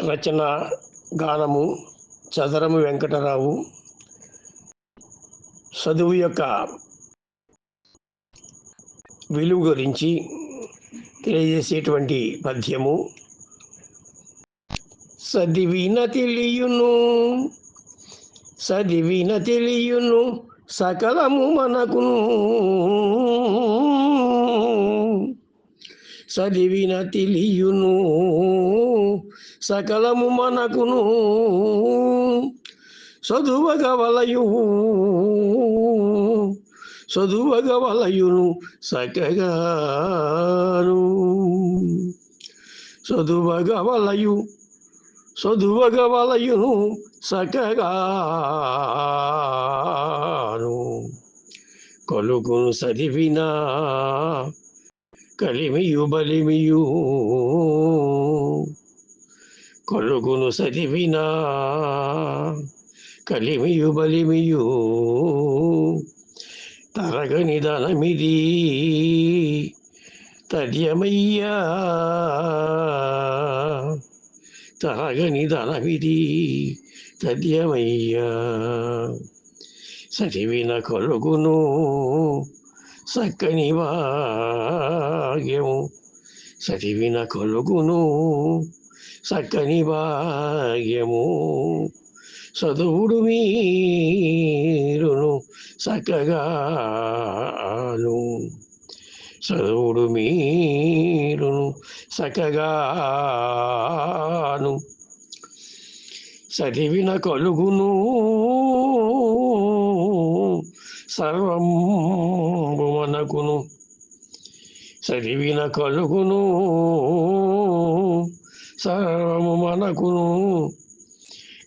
రచన గానము చదరము వెంకటరావు. చదువు యొక్క విలువ గురించి తెలియజేసేటువంటి పద్యము. చదివిన తెలియును చదివిన తెలియును సకలము మనకును. చదివిన తెలియును సకలము మనకును చదువగవలయు చదువగవలయును సకగాను. చదువగవలయు చదువగవలయును సకగాను. కొలుగును చదివినా కలిమియు బలిమియు కలుగును సదివినా కలిమియు బలిమియు తరగని ధనమిది తద్యమయ్యా. తరగని ధనమిది తద్యమయ్యా. చదివిన కలుగును. చక్కని భాగ్యము చదివిన కొలుగును చక్కని భాగ్యము చదువుడు మీరును చక్కగాను చదువుడు మీరును చక్కగాను చదివిన కలుగును సర్వంబు మనకును చదివిన కలుగును. సర్వము మనకును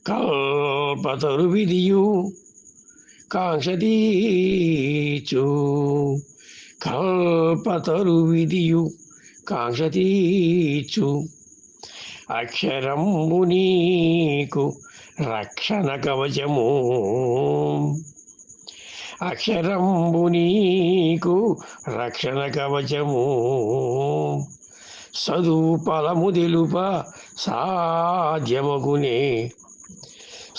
కల్పతరు విధియు కాంక్షతీచు కల్పతరు విధియు కాంక్షతీచు అక్షరంబు నీకు రక్షణ కవచము. అక్షరంబు నీకు రక్షణ కవచము. చదువు ఫలము తెలుప సాధ్యమగునే.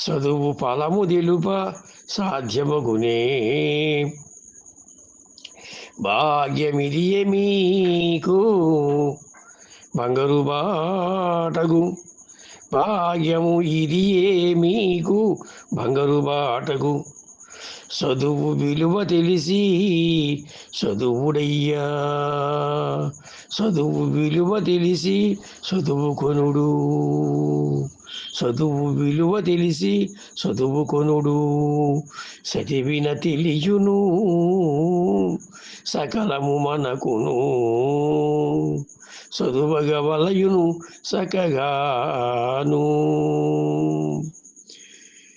చదువు ఫలము తెలుప సాధ్యమగునే. భాగ్యమిది మీకు బంగారు బాటగు. భాగ్యము ఇది మీకు బంగారు బాటగు. చదువు విలువ తెలిసి చదువుడయ్యా చదువు విలువ తెలిసి చదువుకొనుడు చదువు విలువ తెలిసి చదువుకొనుడు చదివిన తెలియును సకలము మనకును. చదువగవలయును సకగాను.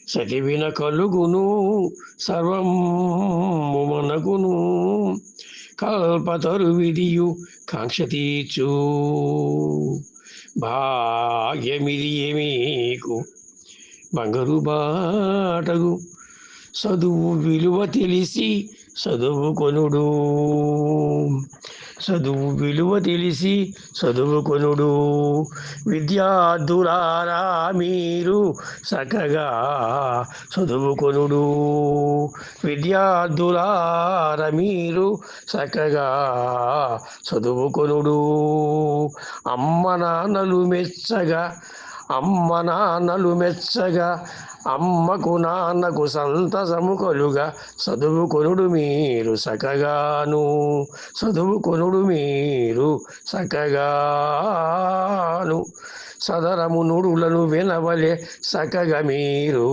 చదివిన కలుగును సర్వము మనకును కల్పతరు విధియు కాంక్ష తీర్చు భాగ్యమిది ఏమీకు బంగారు బాటగు చదువు విలువ తెలిసి చదువుకొనుడు చదువు విలువ తెలిసి చదువుకొనుడు విద్యార్థులారా మీరు చక్కగా చదువుకొనుడు విద్యార్థులారా మీరు చక్కగా చదువుకొనుడు అమ్మ నాన్నలు మెచ్చగా అమ్మ నాన్నలు మెచ్చగా అమ్మకు నాన్నకు సంతసము కలుగా చదువుకొనుడు మీరు సకగాను చదువుకొనుడు మీరు సకగాను. సదరము నుడులను వినవలే సకగా మీరు.